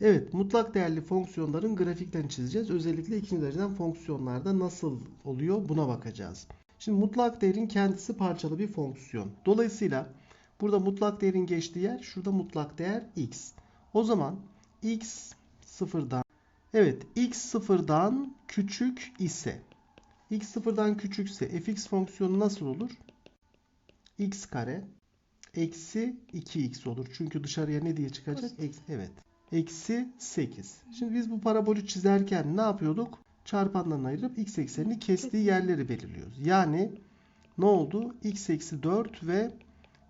Evet, mutlak değerli fonksiyonların grafiklerini çizeceğiz. Özellikle ikinci dereceden fonksiyonlarda nasıl oluyor buna bakacağız. Şimdi mutlak değerin kendisi parçalı bir fonksiyon. Dolayısıyla burada mutlak değerin geçtiği yer, şurada mutlak değer x. O zaman x sıfırdan, evet x sıfırdan küçük ise, x sıfırdan küçükse fx fonksiyonu nasıl olur? x kare eksi 2x olur. Çünkü dışarıya ne diye çıkacak? Eksi, evet. Eksi 8. Şimdi biz bu parabolü çizerken ne yapıyorduk? Çarpanlarını ayırıp x eksenini kestiği yerleri belirliyoruz. Yani ne oldu? x eksi 4 ve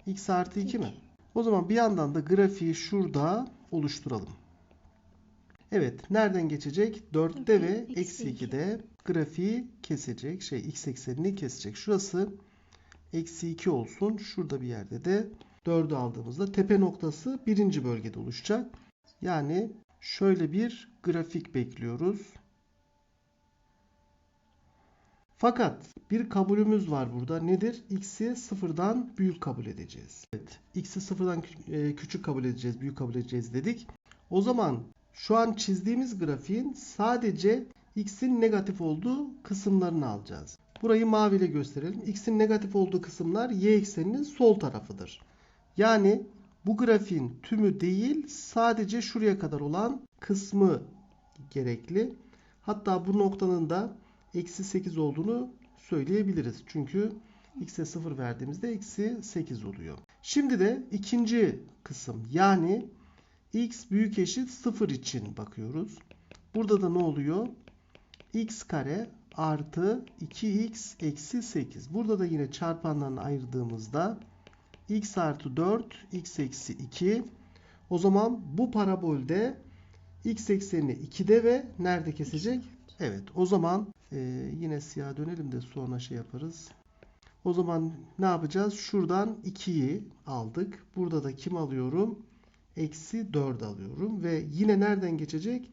x artı 2 mi? O zaman bir yandan da grafiği şurada oluşturalım. Evet, nereden geçecek? 4'te ve Eksi eksi iki. 2'de grafiği kesecek. Şey, x eksenini kesecek. Şurası eksi 2 olsun. Şurada bir yerde de 4'ü aldığımızda tepe noktası birinci bölgede oluşacak. Yani şöyle bir grafik bekliyoruz. Fakat bir kabulümüz var burada. Nedir? X'i sıfırdan büyük kabul edeceğiz. Evet. X'i sıfırdan e, küçük kabul edeceğiz, büyük kabul edeceğiz dedik. O zaman şu an çizdiğimiz grafiğin sadece X'in negatif olduğu kısımlarını alacağız. Burayı maviyle gösterelim. X'in negatif olduğu kısımlar Y ekseninin sol tarafıdır. Yani bu grafiğin tümü değil sadece şuraya kadar olan kısmı gerekli. Hatta bu noktanın da eksi 8 olduğunu söyleyebiliriz. Çünkü x'e 0 verdiğimizde eksi 8 oluyor. Şimdi de ikinci kısım yani x büyük eşit 0 için bakıyoruz. Burada da ne oluyor? x kare artı 2x eksi 8. Burada da yine çarpanlarını ayırdığımızda x artı 4 x eksi 2. O zaman bu parabolde x eksenini 2'de ve nerede kesecek? Evet. O zaman e, yine siyah dönelim de sonra şey yaparız. O zaman ne yapacağız? Şuradan 2'yi aldık. Burada da kim alıyorum? Eksi 4 alıyorum. Ve yine nereden geçecek?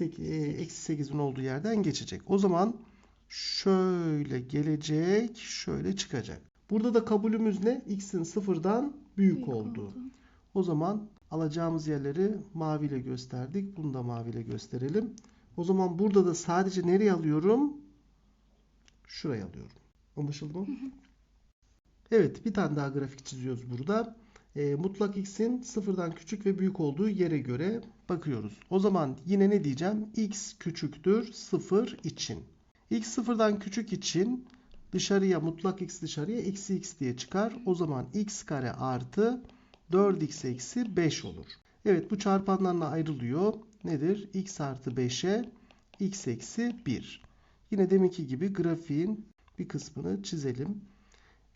E, Eksi 8'in olduğu yerden geçecek. O zaman şöyle gelecek, şöyle çıkacak. Burada da kabulümüz ne? X'in sıfırdan büyük, Büyük olduğu. oldu. O zaman alacağımız yerleri maviyle gösterdik. Bunu da maviyle gösterelim. O zaman burada da sadece nereye alıyorum? Şuraya alıyorum. Anlaşıldı mı? Evet, bir tane daha grafik çiziyoruz burada. E, mutlak x'in sıfırdan küçük ve büyük olduğu yere göre bakıyoruz. O zaman yine ne diyeceğim? x küçüktür sıfır için. x sıfırdan küçük için dışarıya mutlak x dışarıya eksi x diye çıkar. O zaman x kare artı 4x eksi 5 olur. Evet bu çarpanlarla ayrılıyor. Nedir? x artı 5'e x eksi 1. Yine deminki gibi grafiğin bir kısmını çizelim.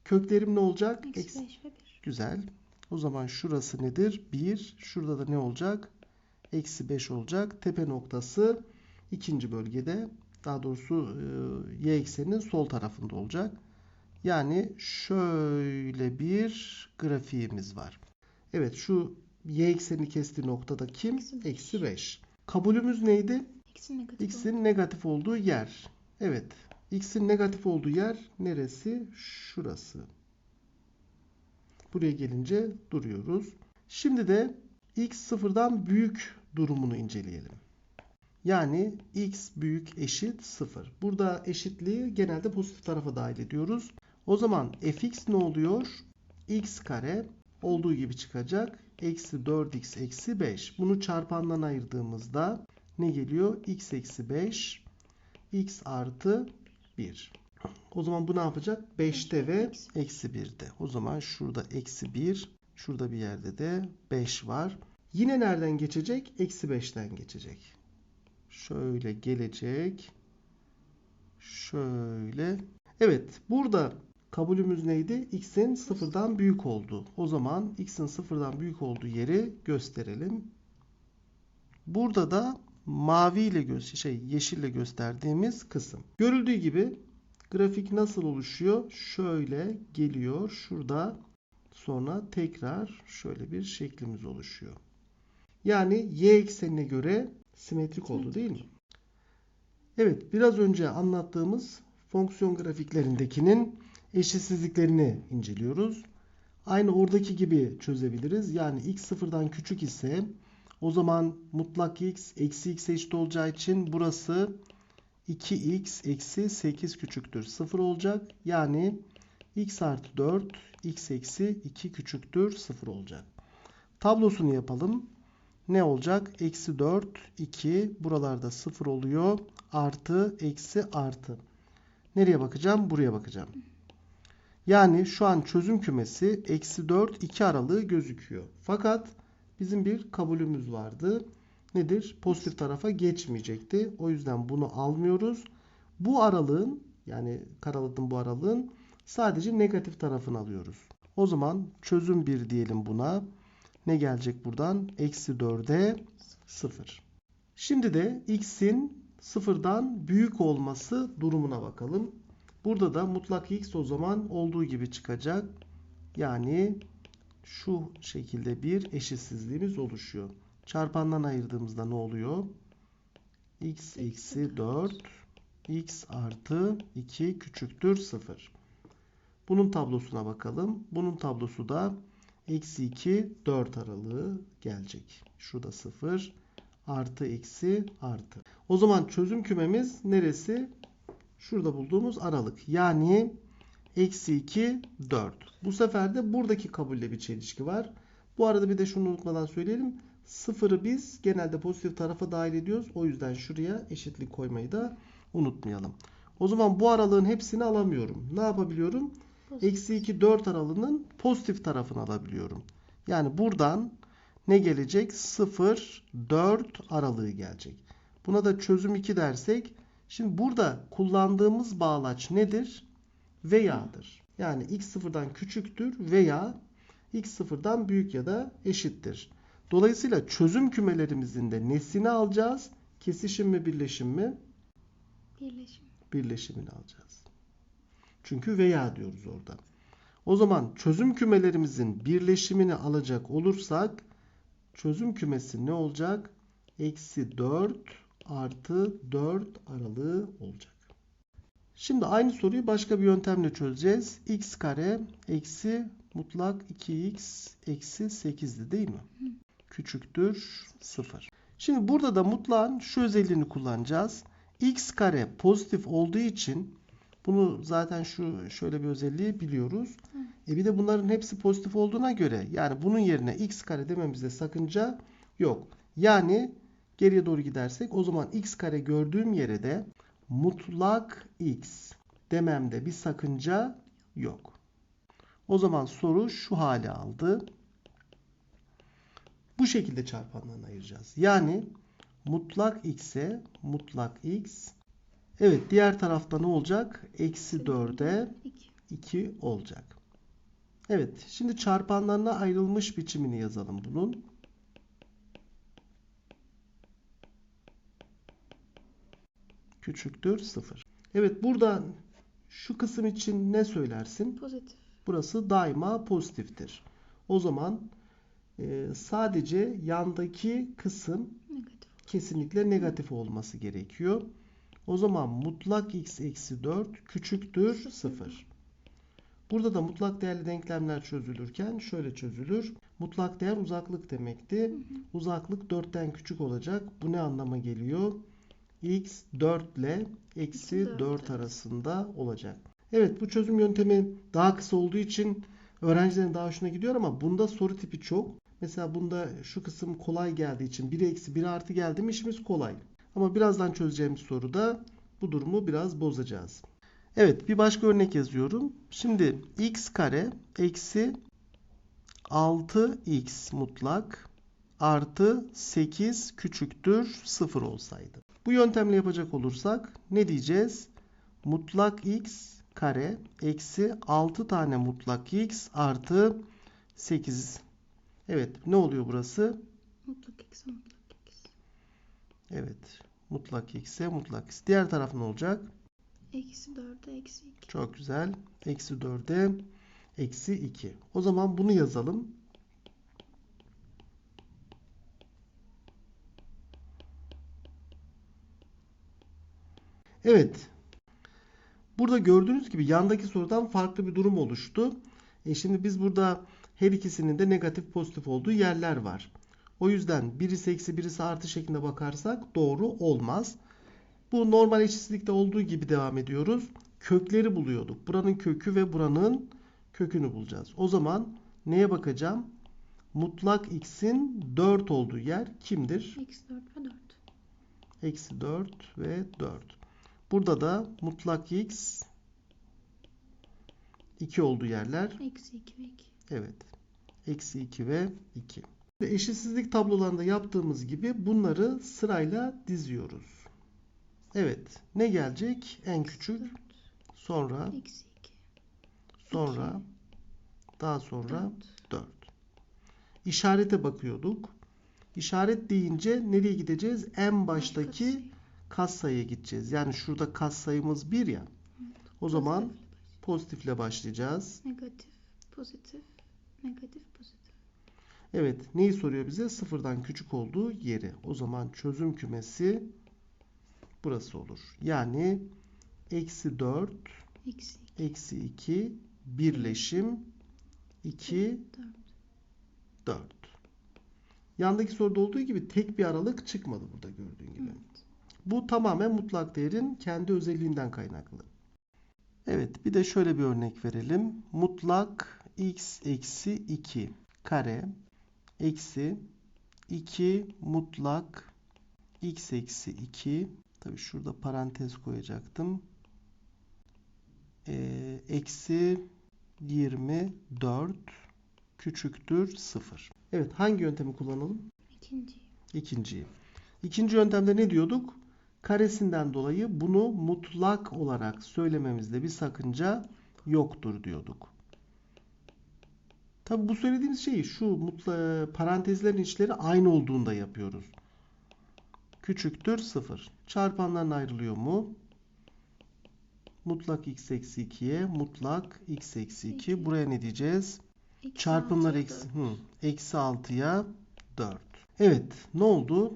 Köklerim ne olacak? Eksi Eksi- 5 ve 1. Güzel. O zaman şurası nedir? 1. Şurada da ne olacak? Eksi 5 olacak. Tepe noktası ikinci bölgede. Daha doğrusu e, y ekseninin sol tarafında olacak. Yani şöyle bir grafiğimiz var. Evet şu y eksenini kestiği noktada kim? Eksi beş. Eksi 5. Kabulümüz neydi? X'in negatif X'in negatif olduğu yer. Evet. X'in negatif olduğu yer neresi? Şurası. Buraya gelince duruyoruz. Şimdi de x sıfırdan büyük durumunu inceleyelim. Yani x büyük eşit 0. Burada eşitliği genelde pozitif tarafa dahil ediyoruz. O zaman fx ne oluyor? x kare olduğu gibi çıkacak. Eksi 4x eksi 5. Bunu çarpandan ayırdığımızda ne geliyor? x eksi 5 x artı 1. O zaman bu ne yapacak? 5'te ve eksi 1'de. O zaman şurada eksi 1, şurada bir yerde de 5 var. Yine nereden geçecek? Eksi 5'ten geçecek. Şöyle gelecek. Şöyle. Evet, burada kabulümüz neydi? X'in sıfırdan büyük olduğu. O zaman X'in sıfırdan büyük olduğu yeri gösterelim. Burada da mavi ile gö şey yeşille gösterdiğimiz kısım. Görüldüğü gibi grafik nasıl oluşuyor? Şöyle geliyor. Şurada sonra tekrar şöyle bir şeklimiz oluşuyor. Yani y eksenine göre simetrik oldu değil mi? Evet, biraz önce anlattığımız fonksiyon grafiklerindekinin eşitsizliklerini inceliyoruz. Aynı oradaki gibi çözebiliriz. Yani x sıfırdan küçük ise O zaman mutlak x eksi x eşit olacağı için burası 2x eksi 8 küçüktür 0 olacak. Yani x artı 4 x eksi 2 küçüktür 0 olacak. Tablosunu yapalım. Ne olacak? Eksi 4 2 buralarda 0 oluyor. Artı eksi artı. Nereye bakacağım? Buraya bakacağım. Yani şu an çözüm kümesi eksi 4 2 aralığı gözüküyor. Fakat bizim bir kabulümüz vardı. Nedir? Pozitif tarafa geçmeyecekti. O yüzden bunu almıyoruz. Bu aralığın yani karaladığım bu aralığın sadece negatif tarafını alıyoruz. O zaman çözüm 1 diyelim buna. Ne gelecek buradan? Eksi 4'e 0. Şimdi de x'in sıfırdan büyük olması durumuna bakalım. Burada da mutlak x o zaman olduğu gibi çıkacak. Yani şu şekilde bir eşitsizliğimiz oluşuyor. Çarpandan ayırdığımızda ne oluyor? x eksi 4 x artı 2 küçüktür 0. Bunun tablosuna bakalım. Bunun tablosu da eksi 2 4 aralığı gelecek. Şurada 0 artı eksi artı. O zaman çözüm kümemiz neresi? Şurada bulduğumuz aralık. Yani eksi 2 4. Bu sefer de buradaki kabulle bir çelişki var. Bu arada bir de şunu unutmadan söyleyelim. Sıfırı biz genelde pozitif tarafa dahil ediyoruz. O yüzden şuraya eşitlik koymayı da unutmayalım. O zaman bu aralığın hepsini alamıyorum. Ne yapabiliyorum? Eksi 2 4 aralığının pozitif tarafını alabiliyorum. Yani buradan ne gelecek? 0 4 aralığı gelecek. Buna da çözüm 2 dersek şimdi burada kullandığımız bağlaç nedir? Veya'dır. Yani x sıfırdan küçüktür veya x sıfırdan büyük ya da eşittir. Dolayısıyla çözüm kümelerimizin de nesini alacağız? Kesişim mi birleşim mi? Birleşim. Birleşimini alacağız. Çünkü veya diyoruz orada. O zaman çözüm kümelerimizin birleşimini alacak olursak çözüm kümesi ne olacak? Eksi 4 artı 4 aralığı olacak. Şimdi aynı soruyu başka bir yöntemle çözeceğiz. x kare eksi mutlak 2x eksi 8'di değil mi? Küçüktür 0. Şimdi burada da mutlağın şu özelliğini kullanacağız. x kare pozitif olduğu için bunu zaten şu şöyle bir özelliği biliyoruz. E bir de bunların hepsi pozitif olduğuna göre yani bunun yerine x kare dememizde sakınca yok. Yani geriye doğru gidersek o zaman x kare gördüğüm yere de mutlak x dememde bir sakınca yok. O zaman soru şu hale aldı. Bu şekilde çarpanlarını ayıracağız. Yani mutlak x'e mutlak x Evet diğer tarafta ne olacak? Eksi 4'e 2. 2 olacak. Evet şimdi çarpanlarına ayrılmış biçimini yazalım bunun. Küçüktür 0. Evet burada şu kısım için ne söylersin? Pozitif. Burası daima pozitiftir. O zaman e, sadece yandaki kısım Negatif. kesinlikle negatif olması gerekiyor. O zaman mutlak x eksi 4 küçüktür 0. Burada da mutlak değerli denklemler çözülürken şöyle çözülür. Mutlak değer uzaklık demekti. Uzaklık 4'ten küçük olacak. Bu ne anlama geliyor? x 4 ile eksi Eksi 4 dört arasında olacak. Evet bu çözüm yöntemi daha kısa olduğu için öğrencilerin daha hoşuna gidiyor ama bunda soru tipi çok. Mesela bunda şu kısım kolay geldiği için 1 eksi 1 artı geldi mi işimiz kolay. Ama birazdan çözeceğimiz soruda bu durumu biraz bozacağız. Evet bir başka örnek yazıyorum. Şimdi x kare eksi 6x mutlak artı 8 küçüktür 0 olsaydı. Bu yöntemle yapacak olursak ne diyeceğiz? Mutlak x kare eksi 6 tane mutlak x artı 8. Evet ne oluyor burası? Mutlak x, mutlak. Evet. Mutlak x'e mutlak x. Diğer taraf ne olacak? Eksi 4'e eksi 2. Çok güzel. Eksi 4'e eksi 2. O zaman bunu yazalım. Evet. Burada gördüğünüz gibi yandaki sorudan farklı bir durum oluştu. E şimdi biz burada her ikisinin de negatif pozitif olduğu yerler var. O yüzden birisi eksi birisi artı şeklinde bakarsak doğru olmaz. Bu normal eşitsizlikte olduğu gibi devam ediyoruz. Kökleri buluyorduk. Buranın kökü ve buranın kökünü bulacağız. O zaman neye bakacağım? Mutlak x'in 4 olduğu yer kimdir? Eksi 4 ve 4. Eksi 4 ve 4. Burada da mutlak x 2 olduğu yerler Eksi 2 ve 2. Evet. Eksi 2 ve 2. Ve Eşitsizlik tablolarında yaptığımız gibi bunları sırayla diziyoruz. Evet. Ne gelecek? En küçük. 4. Sonra, Eksi 2. sonra, daha sonra 4. 4. İşarete bakıyorduk. İşaret deyince nereye gideceğiz? En baştaki katsayıya gideceğiz. Yani şurada katsayımız 1 ya. O zaman pozitifle başlayacağız. Negatif, pozitif, negatif, pozitif. Evet, neyi soruyor bize? Sıfırdan küçük olduğu yeri. O zaman çözüm kümesi burası olur. Yani eksi 4, Eksi eksi 2, birleşim 2, 4. 4. Yandaki soruda olduğu gibi tek bir aralık çıkmadı burada gördüğün gibi. Evet. Bu tamamen mutlak değerin kendi özelliğinden kaynaklı. Evet, bir de şöyle bir örnek verelim. Mutlak x eksi 2 kare eksi 2 mutlak x eksi 2 tabi şurada parantez koyacaktım. Ee, eksi 24 küçüktür 0. Evet, hangi yöntemi kullanalım? İkinci. İkinciyi. İkinci yöntemde ne diyorduk? Karesinden dolayı bunu mutlak olarak söylememizde bir sakınca yoktur diyorduk. Tabi bu söylediğimiz şeyi şu mutla, parantezlerin içleri aynı olduğunda yapıyoruz. Küçüktür 0. Çarpanların ayrılıyor mu? Mutlak x eksi 2'ye mutlak x eksi 2. İki. Buraya ne diyeceğiz? Eksi Çarpımlar eksi, hı, eksi 6'ya 4. Evet ne oldu?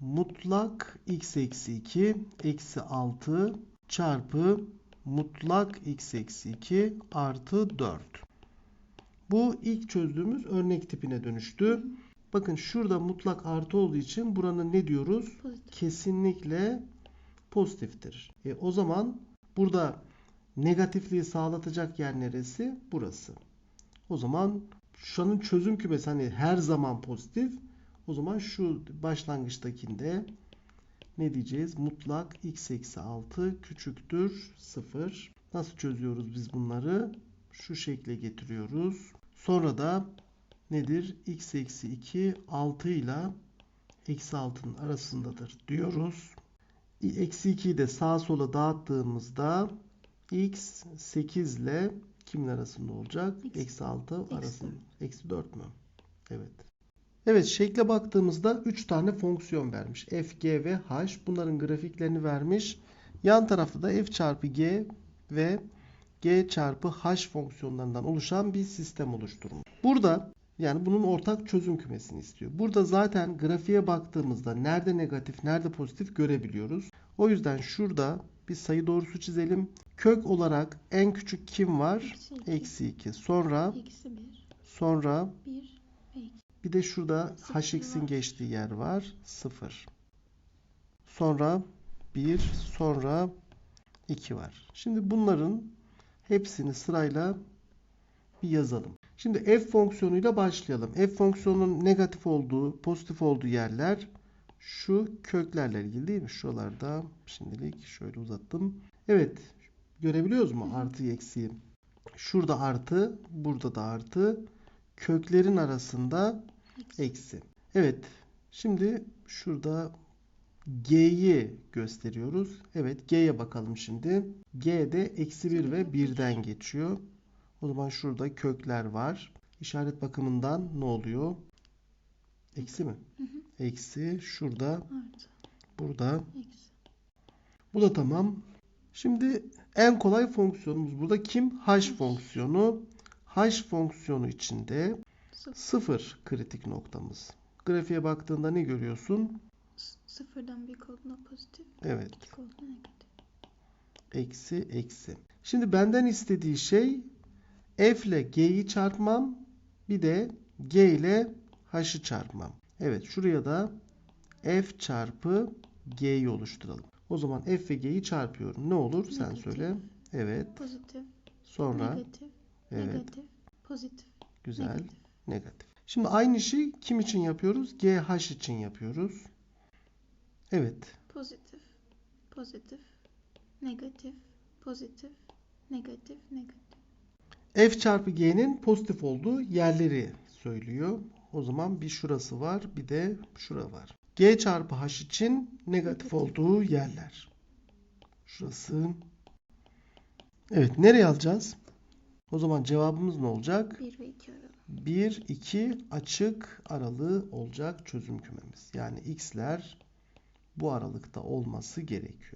Mutlak x eksi 2 eksi 6 çarpı mutlak x eksi 2 artı 4. Bu ilk çözdüğümüz örnek tipine dönüştü. Bakın şurada mutlak artı olduğu için buranın ne diyoruz? Pozitif. kesinlikle pozitiftir. E, o zaman burada negatifliği sağlatacak yer neresi? Burası. O zaman şunun çözüm kümesi hani her zaman pozitif. O zaman şu başlangıçtakinde ne diyeceğiz? Mutlak x eksi 6 küçüktür 0. Nasıl çözüyoruz biz bunları? Şu şekle getiriyoruz. Sonra da nedir? x eksi 2 6 ile eksi 6'nın arasındadır diyoruz. Eksi 2'yi de sağa sola dağıttığımızda x 8 ile kimin arasında olacak? Eksi- Eksi 6 eksi arasında. Eksi 4 mü? Evet. Evet şekle baktığımızda 3 tane fonksiyon vermiş. f, g ve h. Bunların grafiklerini vermiş. Yan tarafta da f çarpı g ve g çarpı h fonksiyonlarından oluşan bir sistem oluşturmuş. Burada yani bunun ortak çözüm kümesini istiyor. Burada zaten grafiğe baktığımızda nerede negatif, nerede pozitif görebiliyoruz. O yüzden şurada bir sayı doğrusu çizelim. Kök olarak en küçük kim var? Eksi 2. Eksi 2. Sonra Eksi 1. sonra 1 ve 2. bir de şurada hx'in geçtiği yer var. 0. Sonra 1, sonra 2 var. Şimdi bunların hepsini sırayla bir yazalım. Şimdi f fonksiyonuyla başlayalım. f fonksiyonunun negatif olduğu, pozitif olduğu yerler şu köklerle ilgili değil mi? Şuralarda şimdilik şöyle uzattım. Evet. Görebiliyoruz mu artıyı eksiği? Şurada artı, burada da artı. Köklerin arasında eksi. Evet. Şimdi şurada G'yi gösteriyoruz. Evet G'ye bakalım şimdi. G'de eksi 1 ve 1'den geçiyor. O zaman şurada kökler var. İşaret bakımından ne oluyor? Eksi mi? Hı hı. Eksi. Şurada, Artı. burada. Eksi. Bu da tamam. Şimdi en kolay fonksiyonumuz burada kim? H fonksiyonu. H fonksiyonu içinde Sıfır. 0 kritik noktamız. Grafiğe baktığında ne görüyorsun? Sıfırdan büyük olduğunda pozitif. Evet. Küçük olduğunda negatif. Eksi eksi. Şimdi benden istediği şey f ile g'yi çarpmam bir de g ile h'ı çarpmam. Evet şuraya da f çarpı g'yi oluşturalım. O zaman f ve g'yi çarpıyorum. Ne olur sen Negatif. söyle. Evet. Pozitif. Sonra Negatif. evet Negatif. Pozitif. güzel. Negatif. Negatif. Şimdi aynı işi kim için yapıyoruz? GH için yapıyoruz. Evet. Pozitif. Pozitif. Negatif. Pozitif. Negatif. Negatif. F çarpı G'nin pozitif olduğu yerleri söylüyor. O zaman bir şurası var, bir de şura var. G çarpı H için negatif olduğu yerler. Şurası. Evet, nereye alacağız? O zaman cevabımız ne olacak? 1 ve 2 aralığı. 1, 2 açık aralığı olacak çözüm kümemiz. Yani x'ler bu aralıkta olması gerekiyor.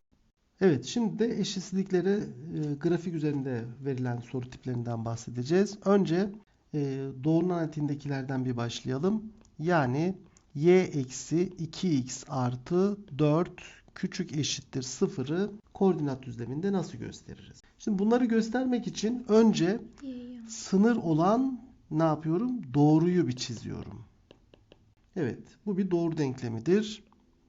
Evet, şimdi de eşitsizliklere e, grafik üzerinde verilen soru tiplerinden bahsedeceğiz. Önce e, doğrunun analitiğindekilerden bir başlayalım. Yani y eksi 2x artı 4 küçük eşittir 0'ı koordinat düzleminde nasıl gösteririz? Şimdi bunları göstermek için önce sınır olan ne yapıyorum? Doğruyu bir çiziyorum. Evet, bu bir doğru denklemidir.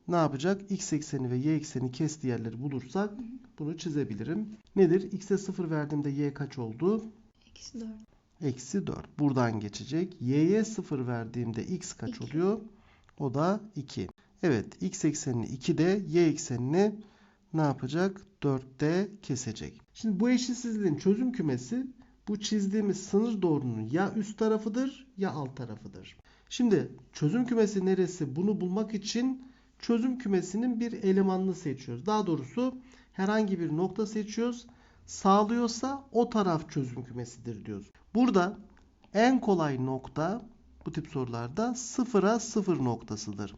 Ne yapacak? X ekseni ve y ekseni kestiği yerleri bulursak bunu çizebilirim. Nedir? X'e 0 verdiğimde y kaç oldu? Eksi 4. Eksi 4. Buradan geçecek. Y'ye 0 verdiğimde x kaç İki. oluyor? O da 2. Evet, x eksenini 2'de, y eksenini ne yapacak? 4'te kesecek. Şimdi bu eşitsizliğin çözüm kümesi bu çizdiğimiz sınır doğrunun ya üst tarafıdır ya alt tarafıdır. Şimdi çözüm kümesi neresi? Bunu bulmak için çözüm kümesinin bir elemanını seçiyoruz. Daha doğrusu herhangi bir nokta seçiyoruz. Sağlıyorsa o taraf çözüm kümesidir diyoruz. Burada en kolay nokta bu tip sorularda sıfıra sıfır noktasıdır.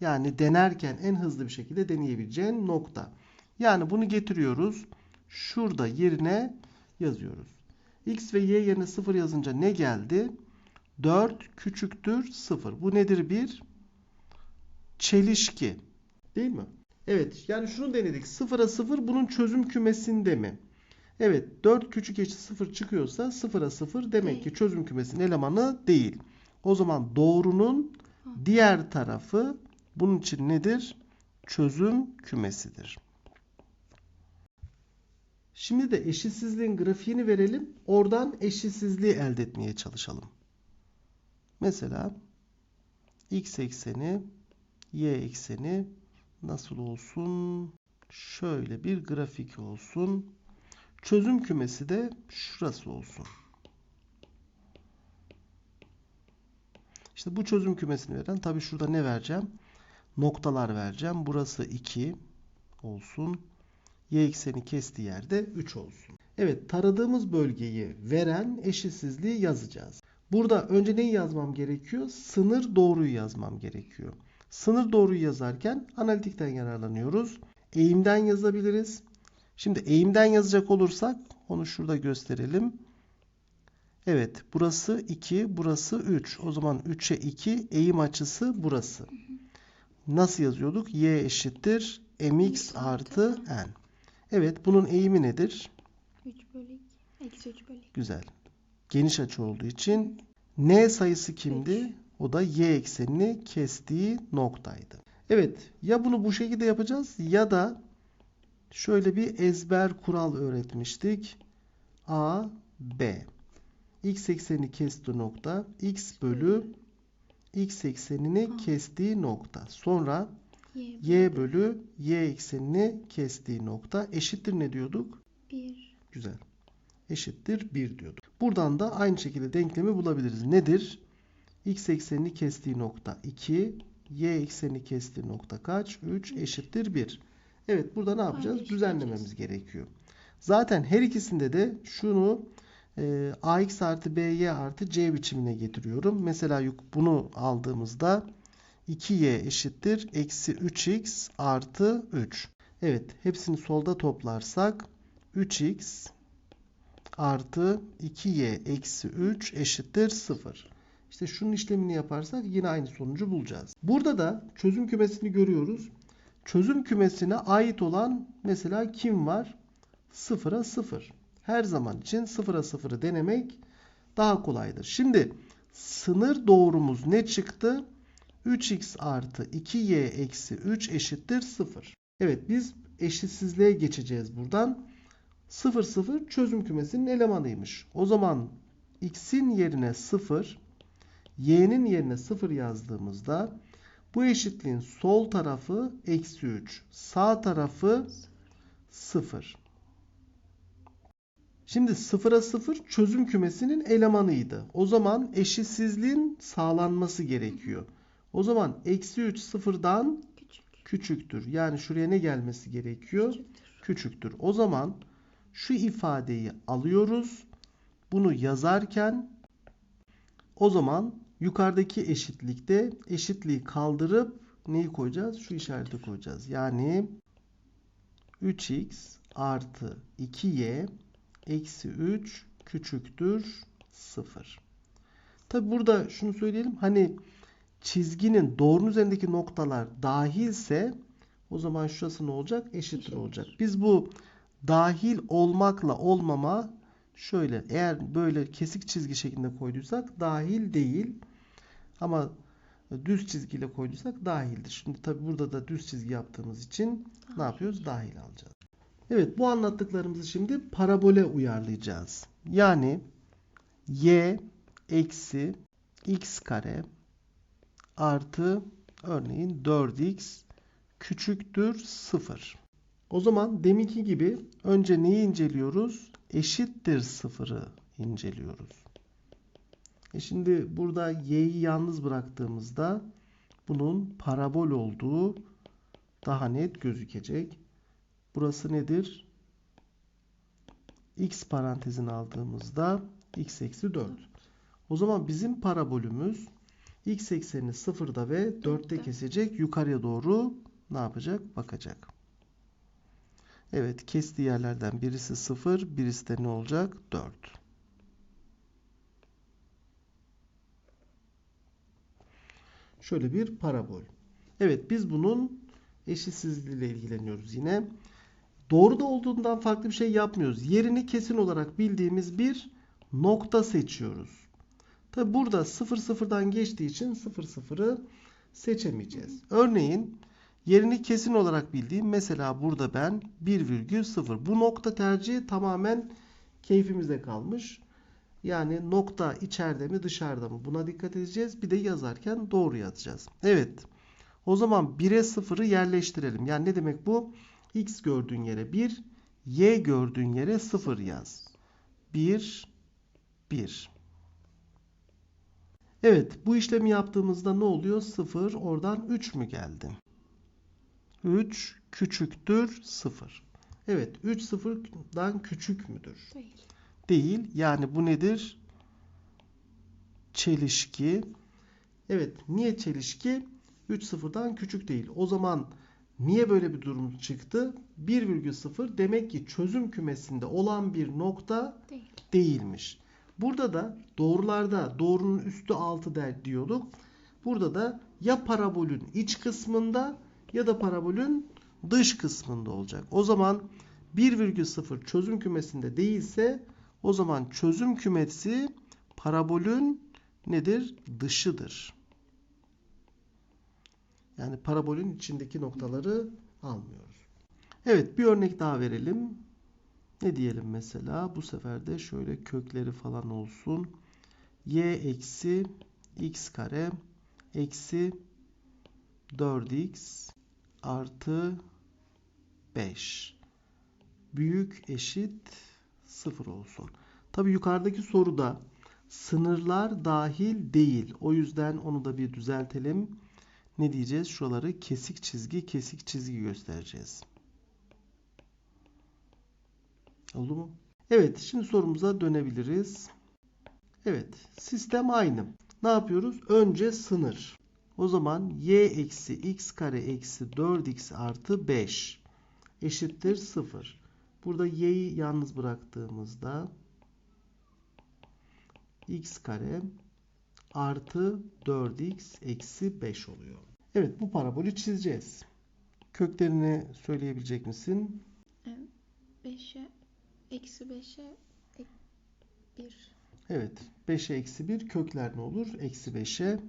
Yani denerken en hızlı bir şekilde deneyebileceğin nokta. Yani bunu getiriyoruz. Şurada yerine yazıyoruz. X ve Y yerine 0 yazınca ne geldi? 4 küçüktür 0. Bu nedir bir? Çelişki. Değil mi? Evet. Yani şunu denedik. 0'a 0 bunun çözüm kümesinde mi? Evet. 4 küçük eşit 0 çıkıyorsa 0'a 0 demek ki çözüm kümesinin elemanı değil. O zaman doğrunun diğer tarafı bunun için nedir? Çözüm kümesidir. Şimdi de eşitsizliğin grafiğini verelim. Oradan eşitsizliği elde etmeye çalışalım. Mesela x ekseni, y ekseni nasıl olsun? Şöyle bir grafik olsun. Çözüm kümesi de şurası olsun. İşte bu çözüm kümesini veren tabi şurada ne vereceğim? Noktalar vereceğim. Burası 2 olsun. Y ekseni kestiği yerde 3 olsun. Evet taradığımız bölgeyi veren eşitsizliği yazacağız. Burada önce neyi yazmam gerekiyor? Sınır doğruyu yazmam gerekiyor. Sınır doğruyu yazarken analitikten yararlanıyoruz. Eğimden yazabiliriz. Şimdi eğimden yazacak olursak onu şurada gösterelim. Evet burası 2 burası 3. O zaman 3'e 2 eğim açısı burası. Nasıl yazıyorduk? Y eşittir mx artı n. Evet bunun eğimi nedir? 3 bölü 2. Eksi 3 bölü 2. Güzel. Geniş açı olduğu için n sayısı kimdi? O da y eksenini kestiği noktaydı. Evet ya bunu bu şekilde yapacağız ya da şöyle bir ezber kural öğretmiştik. A, B. X eksenini kestiği nokta x bölü x eksenini kestiği nokta. Sonra Y, bölü y eksenini kestiği nokta eşittir ne diyorduk? 1. Güzel. Eşittir 1 diyorduk. Buradan da aynı şekilde denklemi bulabiliriz. Nedir? X eksenini kestiği nokta 2. Y eksenini kestiği nokta kaç? 3 eşittir 1. Evet burada ne yapacağız? Düzenlememiz gerekiyor. Zaten her ikisinde de şunu e, ax artı by artı c biçimine getiriyorum. Mesela bunu aldığımızda 2y eşittir eksi 3x artı 3. Evet hepsini solda toplarsak 3x artı 2y eksi 3 eşittir 0. İşte şunun işlemini yaparsak yine aynı sonucu bulacağız. Burada da çözüm kümesini görüyoruz. Çözüm kümesine ait olan mesela kim var? 0'a 0. Her zaman için 0'a 0'ı denemek daha kolaydır. Şimdi sınır doğrumuz ne çıktı? 3x artı 2y eksi 3 eşittir 0. Evet biz eşitsizliğe geçeceğiz buradan. 0 0 çözüm kümesinin elemanıymış. O zaman x'in yerine 0, y'nin yerine 0 yazdığımızda bu eşitliğin sol tarafı eksi 3, sağ tarafı 0. Şimdi 0'a 0 çözüm kümesinin elemanıydı. O zaman eşitsizliğin sağlanması gerekiyor. O zaman eksi 3 sıfırdan Küçük. küçüktür. Yani şuraya ne gelmesi gerekiyor? Küçüktür. Küçüktür. O zaman şu ifadeyi alıyoruz. Bunu yazarken o zaman yukarıdaki eşitlikte eşitliği kaldırıp neyi koyacağız? Şu işareti koyacağız. Yani 3x artı 2y eksi 3 küçüktür 0. Tabi burada şunu söyleyelim. Hani çizginin doğrunun üzerindeki noktalar dahilse o zaman şurası ne olacak? Eşittir olacak. Biz bu dahil olmakla olmama şöyle eğer böyle kesik çizgi şeklinde koyduysak dahil değil. Ama düz çizgiyle koyduysak dahildir. Şimdi tabi burada da düz çizgi yaptığımız için ne yapıyoruz? Dahil alacağız. Evet bu anlattıklarımızı şimdi parabole uyarlayacağız. Yani y eksi x kare artı örneğin 4x küçüktür 0. O zaman deminki gibi önce neyi inceliyoruz? Eşittir 0'ı inceliyoruz. E şimdi burada y'yi yalnız bıraktığımızda bunun parabol olduğu daha net gözükecek. Burası nedir? x parantezini aldığımızda x eksi 4. O zaman bizim parabolümüz x eksenini 0'da ve 4'te Dörtte. kesecek. Yukarıya doğru ne yapacak? Bakacak. Evet kestiği yerlerden birisi 0, birisi de ne olacak? 4. Şöyle bir parabol. Evet biz bunun eşitsizliğiyle ilgileniyoruz yine. Doğru da olduğundan farklı bir şey yapmıyoruz. Yerini kesin olarak bildiğimiz bir nokta seçiyoruz. Tabi burada 0 sıfırdan geçtiği için 0 sıfırı seçemeyeceğiz. Örneğin yerini kesin olarak bildiğim mesela burada ben 1,0. Bu nokta tercihi tamamen keyfimize kalmış. Yani nokta içeride mi dışarıda mı buna dikkat edeceğiz. Bir de yazarken doğru yazacağız. Evet. O zaman 1'e 0'ı yerleştirelim. Yani ne demek bu? X gördüğün yere 1, Y gördüğün yere 0 yaz. 1, 1. Evet, bu işlemi yaptığımızda ne oluyor? 0, oradan 3 mü geldi? 3 küçüktür 0. Evet, 3 sıfırdan küçük müdür? Değil. Değil. Yani bu nedir? Çelişki. Evet, niye çelişki? 3 sıfırdan küçük değil. O zaman niye böyle bir durum çıktı? 1,0 demek ki çözüm kümesinde olan bir nokta Değil. değilmiş. Burada da doğrularda doğrunun üstü altı der diyorduk. Burada da ya parabolün iç kısmında ya da parabolün dış kısmında olacak. O zaman 1,0 çözüm kümesinde değilse o zaman çözüm kümesi parabolün nedir? Dışıdır. Yani parabolün içindeki noktaları almıyoruz. Evet bir örnek daha verelim. Ne diyelim mesela? Bu sefer de şöyle kökleri falan olsun. y eksi x kare eksi 4x artı 5 büyük eşit 0 olsun. Tabi yukarıdaki soruda sınırlar dahil değil. O yüzden onu da bir düzeltelim. Ne diyeceğiz? Şuraları kesik çizgi kesik çizgi göstereceğiz. Oldu mu? Evet, şimdi sorumuza dönebiliriz. Evet, sistem aynı. Ne yapıyoruz? Önce sınır. O zaman y eksi x kare eksi 4x artı 5 eşittir 0. Burada y'yi yalnız bıraktığımızda x kare artı 4x eksi 5 oluyor. Evet, bu parabolü çizeceğiz. Köklerini söyleyebilecek misin? 5'e eksi 5'e 1. Evet. 5'e eksi 1 kökler ne olur? Eksi 5'e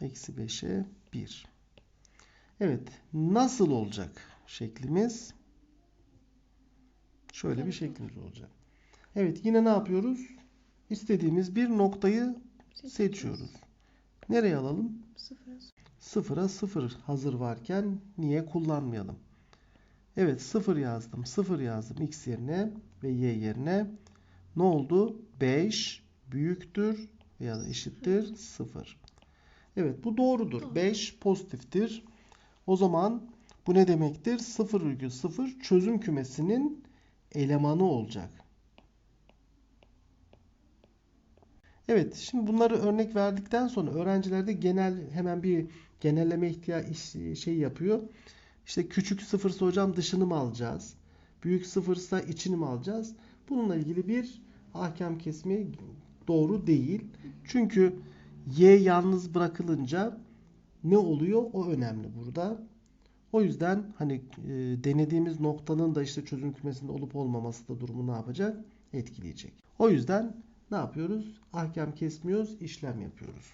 Eksi 5'e 1. Evet. Nasıl olacak şeklimiz? Şöyle bir şeklimiz olacak. Evet. Yine ne yapıyoruz? İstediğimiz bir noktayı seçiyoruz. Nereye alalım? Sıfıra sıfır. Sıfıra sıfır hazır varken niye kullanmayalım? Evet sıfır yazdım. Sıfır yazdım x yerine ve y yerine. Ne oldu? 5 büyüktür veya da eşittir 0. Evet bu doğrudur. Doğru. 5 pozitiftir. O zaman bu ne demektir? 0,0 çözüm kümesinin elemanı olacak. Evet, şimdi bunları örnek verdikten sonra öğrencilerde genel hemen bir genelleme ihtiyaç şey yapıyor. İşte küçük sıfırsa hocam dışını mı alacağız? Büyük sıfırsa içini mi alacağız? Bununla ilgili bir ahkam kesme doğru değil. Çünkü y yalnız bırakılınca ne oluyor? O önemli burada. O yüzden hani e, denediğimiz noktanın da işte çözüm kümesinde olup olmaması da durumu ne yapacak? Etkileyecek. O yüzden ne yapıyoruz? Ahkam kesmiyoruz, işlem yapıyoruz.